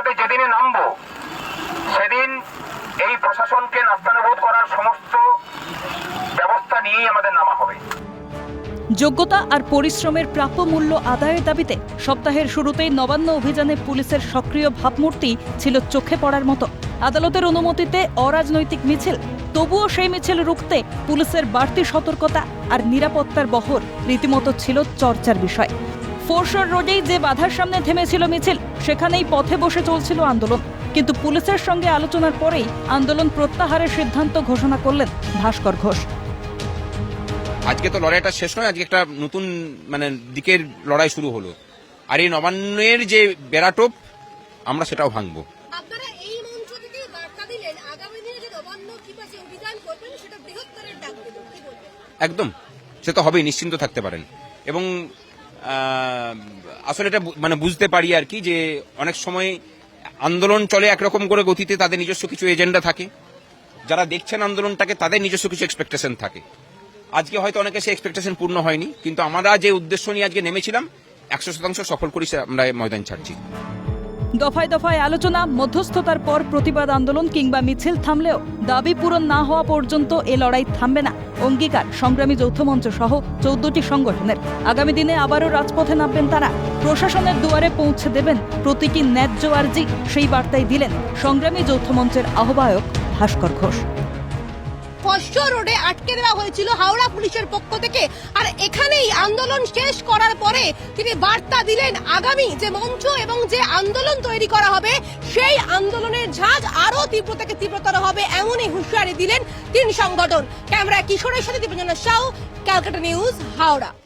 রাজপথে যেদিনে নামবো, সেদিন এই প্রশাসনকে নাস্তানুবোধ করার সমস্ত ব্যবস্থা নিয়েই আমাদের নামা হবে। যোগ্যতা আর পরিশ্রমের প্রাপ্য মূল্য আদায়ের দাবিতে সপ্তাহের শুরুতেই নবান্ন অভিযানে পুলিশের সক্রিয় ভাবমূর্তি ছিল চোখে পড়ার মতো। আদালতের অনুমতিতে অরাজনৈতিক মিছিল, তবুও সেই মিছিল রুখতে পুলিশের বাড়তি সতর্কতা আর নিরাপত্তার বহর রীতিমতো ছিল চর্চার বিষয়। ফোরশোর রোডেই যে বাধার সামনে থেমেছিল মিছিল সেখানেই পথে বসে চলছিল আন্দোলন। কিন্তু পুলিশের সঙ্গে আলোচনার পরেই আন্দোলন প্রত্যাহারের সিদ্ধান্ত ঘোষণা করলেন ভাস্কর ঘোষ। আজকে তো লড়াইটা শেষ নয় আজকে একটা নতুন মানে দিকের লড়াই শুরু হলো। আর এই নবান্নের যে বেড়াটোপ আমরা সেটাও ভাঙবো। আপনারা এই মঞ্চ থেকে বার্তা দিলেন আগামী দিনে যে নবান্ন ত্রিপাশী অভিযান করবেন সেটা বৃহত্তরের ডাক দেবেন কি বলবেন? একদম। সে তো হবেই নিশ্চিন্ত থাকতে পারেন। এবং আহ, আসলে এটা মানে বুঝতে পারি আর কি যে অনেক সময় আন্দোলন চলে একরকম করে গতিতে তাদের নিজস্ব কিছু এজেন্ডা থাকে। যারা দেখছেন আন্দোলনটাকে, তাদের নিজস্ব কিছু এক্সপেকটেশন থাকে। আজকে হয়তো অনেকে সেই এক্সপেকটেশন পূর্ণ হয়নি, কিন্তু আমরা যে উদ্দেশ্য নিয়ে আজকে নেমেছিলাম, একশো শতাংশ সফল করি আমরা ময়দান ছাড়ছি। দফায় দফায় আলোচনা, মধ্যস্থতার পর প্রতিবাদ আন্দোলন কিংবা মিছিল থামলেও দাবি পূরণ না হওয়া পর্যন্ত এ লড়াই থামবে না। অঙ্গীকার, সংগ্রামী যৌথ মঞ্চ সহ চৌদ্দটি সংগঠনের। আগামী দিনে আবারও রাজপথে নামবেন তারা। প্রশাসনের দুয়ারে পৌঁছে দেবেন প্রতিটি ন্যায্য আর্জি, সেই বার্তাই দিলেন সংগ্রামী যৌথ মঞ্চের আহ্বায়ক ভাস্কর ঘোষ। স্পষ্ট রোডে আটকে দেওয়া হয়েছিল হাওড়া পুলিশের পক্ষ থেকে। আর এখানেই আন্দোলন শেষ করার পরে তিনি বার্তা দিলেন আগামী যে মঞ্চ এবং যে আন্দোলন তৈরি করা হবে, সেই আন্দোলনের ঝাঁজ আরও তীব্র থেকে তীব্রতর হবে এমনই হুঁশিয়ারি দিলেন তিন সংগঠন। ক্যামেরা কিশোরের সাথে দীপঞ্জন সাউ, ক্যালকাটা নিউজ, হাওড়া।